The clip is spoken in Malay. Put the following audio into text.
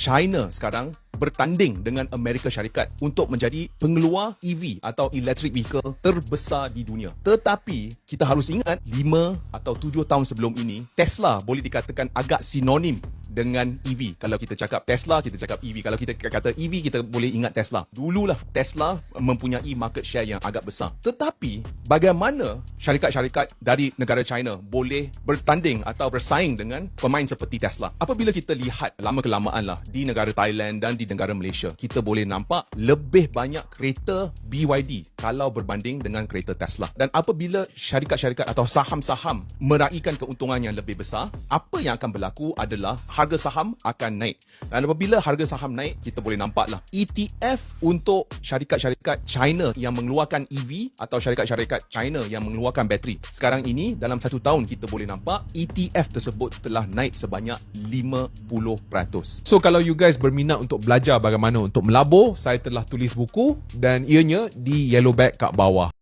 China sekarang bertanding dengan Amerika Syarikat untuk menjadi pengeluar EV atau electric vehicle terbesar di dunia. Tetapi kita harus ingat 5 atau 7 tahun sebelum ini Tesla boleh dikatakan agak sinonim dengan EV. Kalau kita cakap Tesla, kita cakap EV. Kalau kita kata EV, kita boleh ingat Tesla. Dululah Tesla mempunyai market share yang agak besar. Tetapi, bagaimana syarikat-syarikat dari negara China boleh bertanding atau bersaing dengan pemain seperti Tesla? Apabila kita lihat lama kelamaan lah di negara Thailand dan di negara Malaysia, kita boleh nampak lebih banyak kereta BYD kalau berbanding dengan kereta Tesla. Dan apabila syarikat-syarikat atau saham-saham meraihkan keuntungan yang lebih besar, apa yang akan berlaku adalah harga saham akan naik. Dan apabila harga saham naik, kita boleh nampaklah ETF untuk syarikat-syarikat China yang mengeluarkan EV atau syarikat-syarikat China yang mengeluarkan bateri. Sekarang ini dalam satu tahun kita boleh nampak ETF tersebut telah naik sebanyak 50%. So kalau you guys berminat untuk belajar bagaimana untuk melabur, saya telah tulis buku dan ianya di yellow bag kat bawah.